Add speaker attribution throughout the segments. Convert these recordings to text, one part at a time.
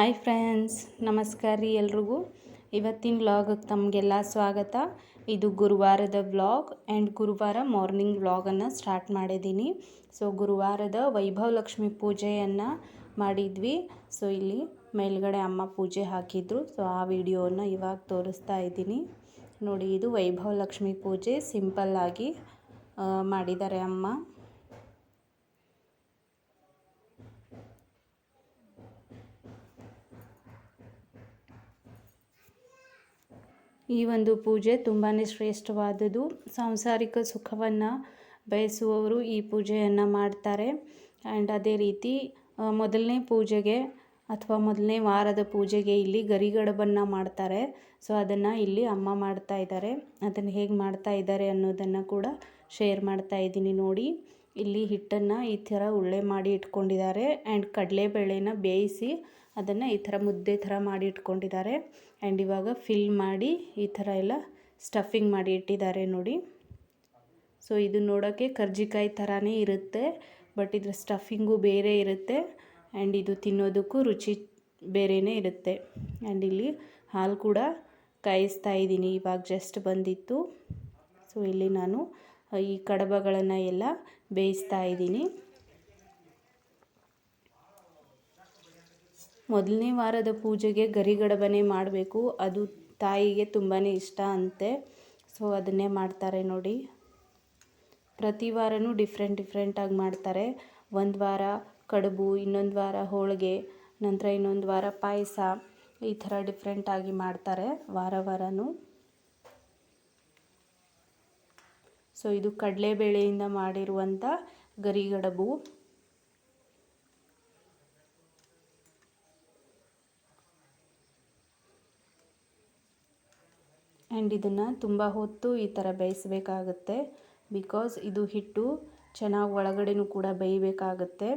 Speaker 1: Hi friends, ನಮಸ್ಕಾರ ರೀ ಎಲ್ರಿಗೂ. ಇವತ್ತಿನ ವ್ಲಾಗಿಗೆ ತಮಗೆಲ್ಲ ಸ್ವಾಗತ. ಇದು ಗುರುವಾರದ ವ್ಲಾಗ್ ಆ್ಯಂಡ್ ಗುರುವಾರ ಮಾರ್ನಿಂಗ್ ವ್ಲಾಗನ್ನು ಸ್ಟಾರ್ಟ್ ಮಾಡಿದ್ದೀನಿ. ಸೊ ಗುರುವಾರದ ವೈಭವ ಲಕ್ಷ್ಮಿ ಪೂಜೆಯನ್ನು ಮಾಡಿದ್ವಿ. ಸೊ ಇಲ್ಲಿ ಮೇಲ್ಗಡೆ ಅಮ್ಮ ಪೂಜೆ ಹಾಕಿದ್ರು. ಸೊ ಆ ವಿಡಿಯೋನ ಇವಾಗ ತೋರಿಸ್ತಾ ಇದ್ದೀನಿ. ನೋಡಿ, ಇದು ವೈಭವ ಲಕ್ಷ್ಮಿ ಪೂಜೆ. ಸಿಂಪಲ್ಲಾಗಿ ಮಾಡಿದ್ದಾರೆ ಅಮ್ಮ. ಈ ಒಂದು ಪೂಜೆ ತುಂಬಾ ಶ್ರೇಷ್ಠವಾದದ್ದು. ಸಾಂಸಾರಿಕ ಸುಖವನ್ನು ಬಯಸುವವರು ಈ ಪೂಜೆಯನ್ನು ಮಾಡ್ತಾರೆ. ಆ್ಯಂಡ್ ಅದೇ ರೀತಿ ಮೊದಲನೇ ಪೂಜೆಗೆ ಅಥವಾ ಮೊದಲನೇ ವಾರದ ಪೂಜೆಗೆ ಇಲ್ಲಿ ಗರಿಗಡಬನ್ನು ಮಾಡ್ತಾರೆ. ಸೊ ಅದನ್ನು ಇಲ್ಲಿ ಅಮ್ಮ ಮಾಡ್ತಾ ಇದ್ದಾರೆ. ಅದನ್ನು ಹೇಗೆ ಮಾಡ್ತಾ ಇದ್ದಾರೆ ಅನ್ನೋದನ್ನು ಕೂಡ ಶೇರ್ ಮಾಡ್ತಾ ಇದ್ದೀನಿ ನೋಡಿ. ಇಲ್ಲಿ ಹಿಟ್ಟನ್ನು ಈ ಥರ ಉಳ್ಳೆ ಮಾಡಿ ಇಟ್ಕೊಂಡಿದ್ದಾರೆ ಆ್ಯಂಡ್ ಕಡಲೆಬೇಳೆನ ಬೇಯಿಸಿ ಅದನ್ನು ಈ ಥರ ಮುದ್ದೆ ಥರ ಮಾಡಿ ಇಟ್ಕೊಂಡಿದ್ದಾರೆ ಆ್ಯಂಡ್ ಇವಾಗ ಫಿಲ್ ಮಾಡಿ ಈ ಥರ ಎಲ್ಲ ಸ್ಟಫಿಂಗ್ ಮಾಡಿ ಇಟ್ಟಿದ್ದಾರೆ ನೋಡಿ. ಸೊ ಇದು ನೋಡೋಕ್ಕೆ ಕರ್ಜಿಕಾಯಿ ಥರನೇ ಇರುತ್ತೆ, ಬಟ್ ಇದರ ಸ್ಟಫಿಂಗು ಬೇರೆ ಇರುತ್ತೆ ಆ್ಯಂಡ್ ಇದು ತಿನ್ನೋದಕ್ಕೂ ರುಚಿ ಬೇರೆಯೇ ಇರುತ್ತೆ. ಆ್ಯಂಡ್ ಇಲ್ಲಿ ಹಾಲು ಕೂಡ ಕಾಯಿಸ್ತಾ ಇದ್ದೀನಿ, ಇವಾಗ ಜಸ್ಟ್ ಬಂದಿತ್ತು. ಸೊ ಇಲ್ಲಿ ನಾನು ಈ ಕಡಬಗಳನ್ನು ಎಲ್ಲ ಬೇಯಿಸ್ತಾ ಇದ್ದೀನಿ. ಮೊದಲನೇ ವಾರದ ಪೂಜೆಗೆ ಗರಿಗಡಬನೆ ಮಾಡಬೇಕು. ಅದು ತಾಯಿಗೆ ತುಂಬಾ ಇಷ್ಟ ಅಂತೆ. ಸೊ, ಅದನ್ನೇ ಮಾಡ್ತಾರೆ ನೋಡಿ. ಪ್ರತಿ ವಾರನೂ ಡಿಫ್ರೆಂಟ್ ಡಿಫ್ರೆಂಟಾಗಿ ಮಾಡ್ತಾರೆ. ಒಂದು ವಾರ ಕಡುಬು, ಇನ್ನೊಂದು ವಾರ ಹೋಳಿಗೆ, ನಂತರ ಇನ್ನೊಂದು ವಾರ ಪಾಯಸ, ಈ ಥರ ಡಿಫ್ರೆಂಟಾಗಿ ಮಾಡ್ತಾರೆ ವಾರ ವಾರನೂ. ಸೊ ಇದು ಕಡಲೆಬೇಳೆಯಿಂದ ಮಾಡಿರುವಂಥ ಗರಿಗಡಬು. ಆ್ಯಂಡ್ ಇದನ್ನು ತುಂಬ ಹೊತ್ತು ಈ ಥರ ಬೇಯಿಸಬೇಕಾಗತ್ತೆ. ಬಿಕಾಸ್ ಇದು ಹಿಟ್ಟು ಚೆನ್ನಾಗಿ ಒಳಗಡೆನೂ ಕೂಡ ಬೇಯಬೇಕಾಗತ್ತೆ.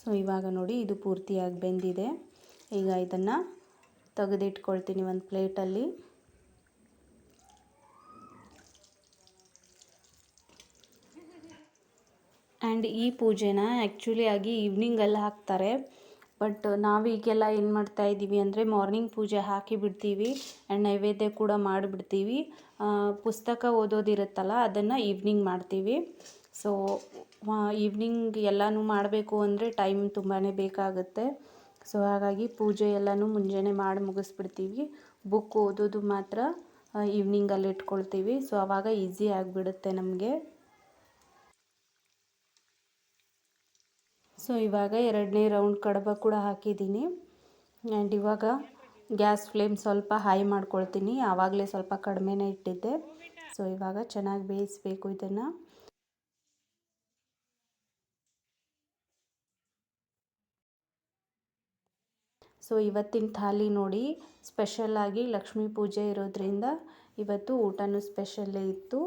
Speaker 1: ಸೊ ಇವಾಗ ನೋಡಿ ಇದು ಪೂರ್ತಿಯಾಗಿ ಬೆಂದಿದೆ. ಈಗ ಇದನ್ನು ತೆಗೆದಿಟ್ಕೊಳ್ತೀನಿ ಒಂದು ಪ್ಲೇಟಲ್ಲಿ. ಆ್ಯಂಡ್ ಈ ಪೂಜೆನ ಆ್ಯಕ್ಚುಲಿ ಆಗಿ ಈವ್ನಿಂಗಲ್ಲಿ ಹಾಕ್ತಾರೆ. ಬಟ್ ನಾವೀಗೆಲ್ಲ ಏನು ಮಾಡ್ತಾ ಇದ್ದೀವಿ ಅಂದರೆ ಮಾರ್ನಿಂಗ್ ಪೂಜೆ ಹಾಕಿ ಬಿಡ್ತೀವಿ ಆ್ಯಂಡ್ ನೈವೇದ್ಯ ಕೂಡ ಮಾಡಿಬಿಡ್ತೀವಿ. ಪುಸ್ತಕ ಓದೋದಿರುತ್ತಲ್ಲ, ಅದನ್ನು ಈವ್ನಿಂಗ್ ಮಾಡ್ತೀವಿ. ಸೊ ಈವ್ನಿಂಗ್ ಎಲ್ಲನೂ ಮಾಡಬೇಕು ಅಂದರೆ ಟೈಮ್ ತುಂಬಾ ಬೇಕಾಗುತ್ತೆ. ಸೊ ಹಾಗಾಗಿ ಪೂಜೆ ಎಲ್ಲನೂ ಮುಂಜಾನೆ ಮಾಡಿ ಮುಗಿಸ್ಬಿಡ್ತೀವಿ. ಬುಕ್ ಓದೋದು ಮಾತ್ರ ಈವ್ನಿಂಗಲ್ಲಿ ಇಟ್ಕೊಳ್ತೀವಿ. ಸೊ ಆವಾಗ ಈಸಿ ಆಗಿಬಿಡುತ್ತೆ ನಮಗೆ. ಸೊ ಇವಾಗ ಎರಡನೇ ರೌಂಡ್ ಕಡಬ ಕೂಡ ಹಾಕಿದ್ದೀನಿ. ಆ್ಯಂಡ್ ಇವಾಗ ಗ್ಯಾಸ್ ಫ್ಲೇಮ್ ಸ್ವಲ್ಪ ಹೈ ಮಾಡ್ಕೊಳ್ತೀನಿ. ಆವಾಗಲೇ ಸ್ವಲ್ಪ ಕಡಿಮೆನೇ ಇಟ್ಟಿದ್ದೆ. ಸೊ ಇವಾಗ ಚೆನ್ನಾಗಿ ಬೇಯಿಸಬೇಕು ಇದನ್ನು. ಸೊ ಇವತ್ತಿನ ಥಾಲಿ ನೋಡಿ ಸ್ಪೆಷಲ್ಲಾಗಿ ಲಕ್ಷ್ಮೀ ಪೂಜೆ ಇರೋದ್ರಿಂದ ಇವತ್ತು ಊಟನೂ ಸ್ಪೆಷಲ್ಲೇ ಇತ್ತು.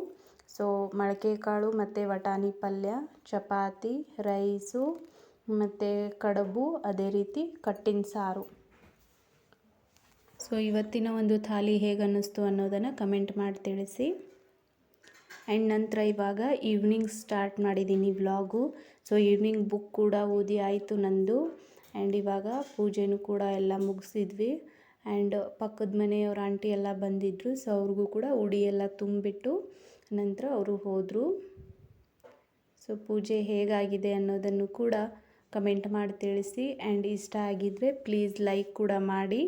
Speaker 1: ಸೊ ಮೊಳಕೆ ಕಾಳು ಮತ್ತು ವಟಾಣಿ ಪಲ್ಯ, ಚಪಾತಿ, ರೈಸು ಮತ್ತು ಕಡುಬು ಅದೇ ರೀತಿ ಕಟ್ಟಿನ ಸಾರು. ಸೊ ಇವತ್ತಿನ ಒಂದು ಥಾಲಿ ಹೇಗೆ ಅನ್ನಿಸ್ತು ಅನ್ನೋದನ್ನು ಕಮೆಂಟ್ ಮಾಡಿ ತಿಳಿಸಿ. ಆ್ಯಂಡ್ ನಂತರ ಇವಾಗ ಈವ್ನಿಂಗ್ ಸ್ಟಾರ್ಟ್ ಮಾಡಿದ್ದೀನಿ ವ್ಲಾಗು ಸೊ ಈವ್ನಿಂಗ್ ಬುಕ್ ಕೂಡ ಓದಿ ಆಯಿತು ನಂದು. ಆ್ಯಂಡ್ ಇವಾಗ ಪೂಜೆನೂ ಕೂಡ ಎಲ್ಲ ಮುಗಿಸಿದ್ವಿ. ಆ್ಯಂಡ್ ಪಕ್ಕದ ಮನೆಯವ್ರ ಆಂಟಿ ಎಲ್ಲ ಬಂದಿದ್ದರು ಸೊ ಅವ್ರಿಗೂ ಕೂಡ ಉಡಿ ಎಲ್ಲ ತುಂಬಿಟ್ಟು ನಂತರ ಅವರು ಹೋದರು. ಸೊ ಪೂಜೆ ಹೇಗಾಗಿದೆ ಅನ್ನೋದನ್ನು ಕೂಡ ಕಮೆಂಟ್ ಮಾಡಿ ತಿಳಿಸಿ. ಆ್ಯಂಡ್ ಇಷ್ಟ ಆಗಿದ್ದರೆ ಪ್ಲೀಸ್ ಲೈಕ್ ಕೂಡ ಮಾಡಿ.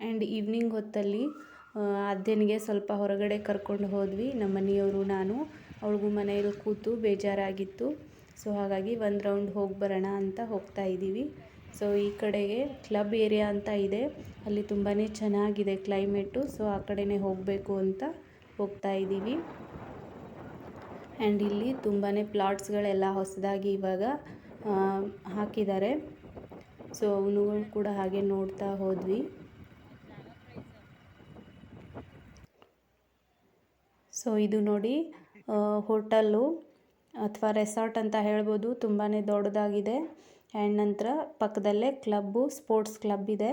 Speaker 1: ಆ್ಯಂಡ್ ಈವ್ನಿಂಗ್ ಹೊತ್ತಲ್ಲಿ ಅದೇನಿಗೆ ಸ್ವಲ್ಪ ಹೊರಗಡೆ ಕರ್ಕೊಂಡು ಹೋದ್ವಿ, ನಮ್ಮ ಮನೆಯವರು, ನಾನು. ಅವಳಿಗೂ ಮನೆಯಲ್ಲಿ ಕೂತು ಬೇಜಾರಾಗಿತ್ತು. ಸೊ ಹಾಗಾಗಿ ಒಂದು ರೌಂಡ್ ಹೋಗಿ ಬರೋಣ ಅಂತ ಹೋಗ್ತಾ ಇದ್ದೀವಿ. ಸೊ ಈ ಕಡೆಗೆ ಕ್ಲಬ್ ಏರಿಯಾ ಅಂತ ಇದೆ. ಅಲ್ಲಿ ತುಂಬಾ ಚೆನ್ನಾಗಿದೆ ಕ್ಲೈಮೇಟು. ಸೊ ಆ ಕಡೆನೇ ಹೋಗಬೇಕು ಅಂತ ಹೋಗ್ತಾ ಇದ್ದೀವಿ. ಆ್ಯಂಡ್ ಇಲ್ಲಿ ತುಂಬಾ ಪ್ಲಾಟ್ಸ್ಗಳೆಲ್ಲ ಹೊಸದಾಗಿ ಇವಾಗ ಹಾಕಿದ್ದಾರೆ. ಸೊ ಅವನುಗಳು ಕೂಡ ಹಾಗೆ ನೋಡ್ತಾ ಹೋದ್ವಿ. ಸೊ ಇದು ನೋಡಿ ಹೋಟಲ್ಲು. ಅಥವಾ ರೆಸಾರ್ಟ್ ಅಂತ ಹೇಳ್ಬೋದು ತುಂಬಾ ದೊಡ್ಡದಾಗಿದೆ. ಆ್ಯಂಡ್ ನಂತರ ಪಕ್ಕದಲ್ಲೇ ಕ್ಲಬ್ಬು, ಸ್ಪೋರ್ಟ್ಸ್ ಕ್ಲಬ್ ಇದೆ.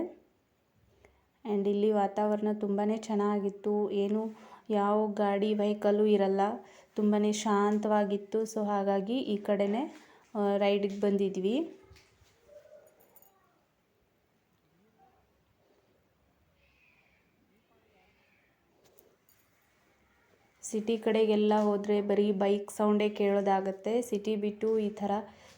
Speaker 1: ಆ್ಯಂಡ್ ಇಲ್ಲಿ ವಾತಾವರಣ ತುಂಬಾ ಚೆನ್ನಾಗಿತ್ತು. ಏನು, ಯಾವ ಗಾಡಿ, ವೆಹಿಕಲ್ಲು ಇರಲ್ಲ. ತುಂಬಾ ಶಾಂತವಾಗಿತ್ತು. ಸೊ ಹಾಗಾಗಿ ಈ ಕಡೆನೇ ರೈಡಿಗೆ ಬಂದಿದ್ವಿ. ಸಿಟಿ ಕಡೆಗೆಲ್ಲ ಹೋದರೆ ಬರೀ ಬೈಕ್ ಸೌಂಡೇ ಕೇಳೋದಾಗತ್ತೆ. ಸಿಟಿ ಬಿಟ್ಟು ಈ ಥರ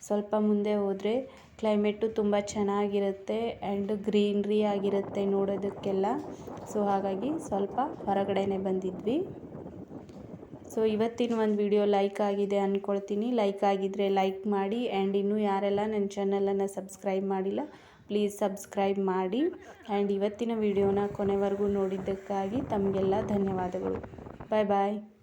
Speaker 1: ಸ್ವಲ್ಪ ಮುಂದೆ ಹೋದರೆ ಕ್ಲೈಮೇಟು ತುಂಬ ಚೆನ್ನಾಗಿರುತ್ತೆ ಆ್ಯಂಡ್ ಗ್ರೀನ್ರಿ ಆಗಿರುತ್ತೆ ನೋಡೋದಕ್ಕೆಲ್ಲ. ಸೊ ಹಾಗಾಗಿ ಸ್ವಲ್ಪ ಹೊರಗಡೆನೆ ಬಂದಿದ್ವಿ. ಸೊ ಇವತ್ತಿನ ಒಂದು ವಿಡಿಯೋ ಲೈಕ್ ಆಗಿದೆ ಅಂದ್ಕೊಳ್ತೀನಿ ಲೈಕ್ ಆಗಿದ್ದರೆ ಲೈಕ್ ಮಾಡಿ ಆ್ಯಂಡ್ ಇನ್ನೂ ಯಾರೆಲ್ಲ ನನ್ನ ಚಾನಲನ್ನು ಸಬ್ಸ್ಕ್ರೈಬ್ ಮಾಡಿಲ್ಲ, ಪ್ಲೀಸ್ ಸಬ್ಸ್ಕ್ರೈಬ್ ಮಾಡಿ. ಆ್ಯಂಡ್ ಇವತ್ತಿನ ವಿಡಿಯೋನ ಕೊನೆವರೆಗೂ ನೋಡಿದ್ದಕ್ಕಾಗಿ ತಮಗೆಲ್ಲ ಧನ್ಯವಾದಗಳು. 拜拜。